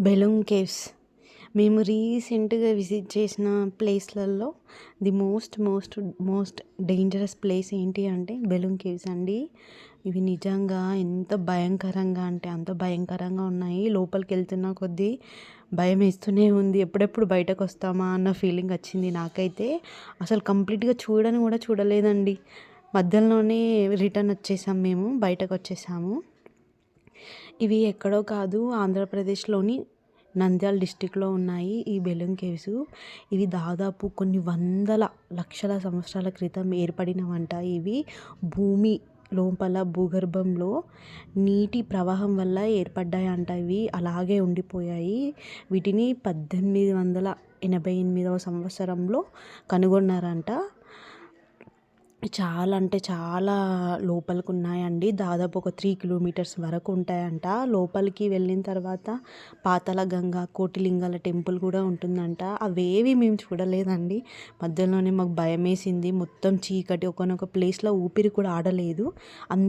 Belum caves. మేము రీసెంట్గా visit చేసిన ప్లేస్లలో the most most most dangerous place ఏంటి అంటే బెలూమ్ కేవ్స్ అండి. ఇవి నిజంగా ఎంత భయంకరంగా అంటే అంత భయంకరంగా ఉన్నాయి. లోపలికి వెళ్తున్న కొద్దీ భయం వేస్తూనే ఉంది. ఎప్పుడెప్పుడు బయటకు వస్తామా అన్న ఫీలింగ్ వచ్చింది నాకైతే. అసలు కంప్లీట్గా చూడని కూడా చూడలేదండి. మధ్యలోనే రిటర్న్ వచ్చేసాం మేము బయటకు వచ్చేసాము. ఇవి ఎక్కడో కాదు ఆంధ్రప్రదేశ్లోని నంద్యాల డిస్టిక్లో ఉన్నాయి ఈ బెలూమ్ కేవ్స్. ఇవి దాదాపు కొన్ని వందల లక్షల సంవత్సరాల క్రితం ఏర్పడినవంట. ఇవి భూమి లోపల భూగర్భంలో నీటి ప్రవాహం వల్ల ఏర్పడ్డాయంట. ఇవి అలాగే ఉండిపోయాయి. వీటిని పద్దెనిమిది వందల ఎనభై ఎనిమిదవ సంవత్సరంలో కనుగొన్నారంట. చాలా అంటే చాలా లోపలికి ఉన్నాయండి దాదాపు ఒక త్రీ కిలోమీటర్స్ వరకు ఉంటాయంట. లోపలికి వెళ్ళిన తర్వాత పాతాళ గంగ కోటిలింగాల టెంపుల్ కూడా ఉంటుందంట. అవేవి మేము చూడలేదండి. మధ్యలోనే మాకు భయం వేసింది మొత్తం చీకటి ఒకనొక ప్లేస్లో ఊపిరి కూడా ఆడలేదు. అంత